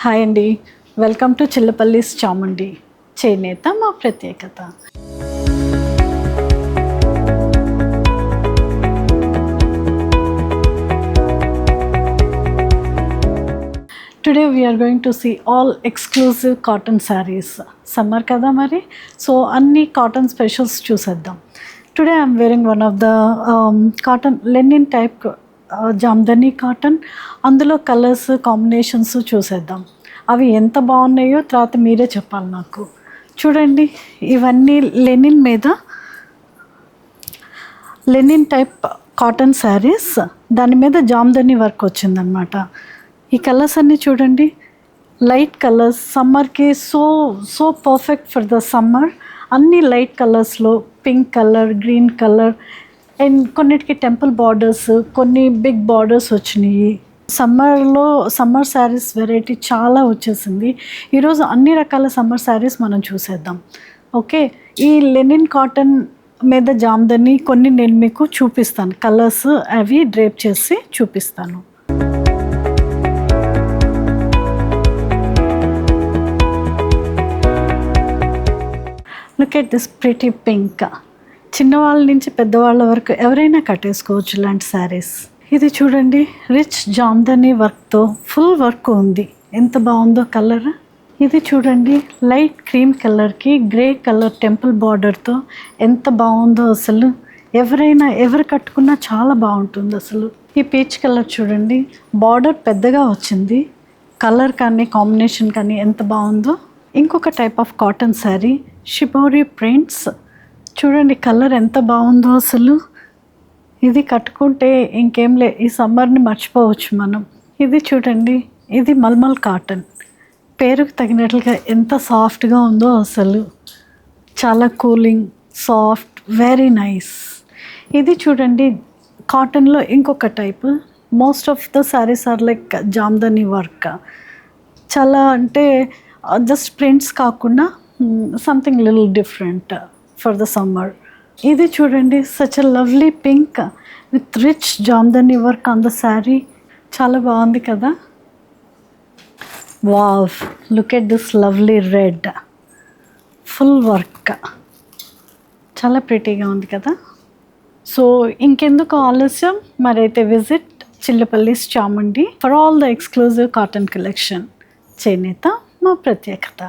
Hi అండి. Welcome to చిల్లపల్లిస్ Chamundi చేనేత మా ప్రత్యేకత. Today we're going to see all exclusive cotton sarees summer కదా మరి సో అన్ని కాటన్ స్పెషల్స్ చూసేద్దాం. Today I'm wearing one of the cotton linen type Jamdani cotton. అందులో కలర్స్ కాంబినేషన్స్ చూసేద్దాం. అవి ఎంత బాగున్నాయో తర్వాత మీరే చెప్పాలి నాకు. చూడండి ఇవన్నీ లెనిన్ మీద లెనిన్ టైప్ కాటన్ శారీస్. దాని మీద జామ్దని వర్క్ వచ్చిందనమాట ఈ కలర్స్ అన్నీ చూడండి లైట్ కలర్స్. సమ్మర్కి so so perfect for the summer. అన్ని లైట్ కలర్స్లో pink colour green colour and కొన్నిటికి టెంపుల్ బార్డర్స్ కొన్ని బిగ్ బార్డర్స్ వచ్చినాయి. సమ్మర్లో సమ్మర్ శారీస్ వెరైటీ చాలా వచ్చేసింది. ఈరోజు అన్ని రకాల సమ్మర్ శారీస్ మనం చూసేద్దాం. ఓకే? ఈ లెనిన్ కాటన్ మీద జామ్దని కొన్ని నేను మీకు చూపిస్తాను. కలర్స్ అవి డ్రేప్ చేసి చూపిస్తాను. Look at this pretty pink చిన్నవాళ్ళ నుంచి పెద్దవాళ్ళ వరకు ఎవరైనా కట్టేసుకోవచ్చు ఇలాంటి శారీస్ ఇది చూడండి రిచ్ జామ్దనీ వర్క్తో ఫుల్ వర్క్ ఉంది. ఎంత బాగుందో కలర్ ఇది చూడండి లైట్ క్రీమ్ కలర్కి గ్రే కలర్ టెంపుల్ బార్డర్తో ఎంత బాగుందో అసలు. ఎవరైనా ఎవరు కట్టుకున్నా చాలా బాగుంటుంది అసలు. ఈ పీచ్ కలర్ చూడండి బార్డర్ పెద్దగా వచ్చింది. కలర్ కానీ కాంబినేషన్ కానీ ఎంత బాగుందో. ఇంకొక type of cotton saree shibori prints చూడండి కలర్ ఎంత బాగుందో అసలు. ఇది కట్టుకుంటే ఇంకేం లే ఈ సమ్మర్ని మర్చిపోవచ్చు మనం. ఇది చూడండి ఇది మల్మల్ కాటన్. పేరుకు తగినట్లుగా ఎంత సాఫ్ట్గా ఉందో అసలు. చాలా కూలింగ్ సాఫ్ట్ వెరీ నైస్ ఇది చూడండి కాటన్లో ఇంకొక type. Most of the sarees are like Jamdani work చాలా అంటే జస్ట్ ప్రింట్స్ కాకుండా something lil different for the summer ఇది చూడండి such a lovely pink with rich Jamdani work on the saree చాలా బాగుంది కదా? Wow look at this lovely red full work చాలా ప్రిటీగా ఉంది కదా? సో ఇంకెందుకు ఆలస్యం? మరైతే visit Chillapalli's Chamundi for all the exclusive cotton collection చేనేత మా ప్రత్యేకత.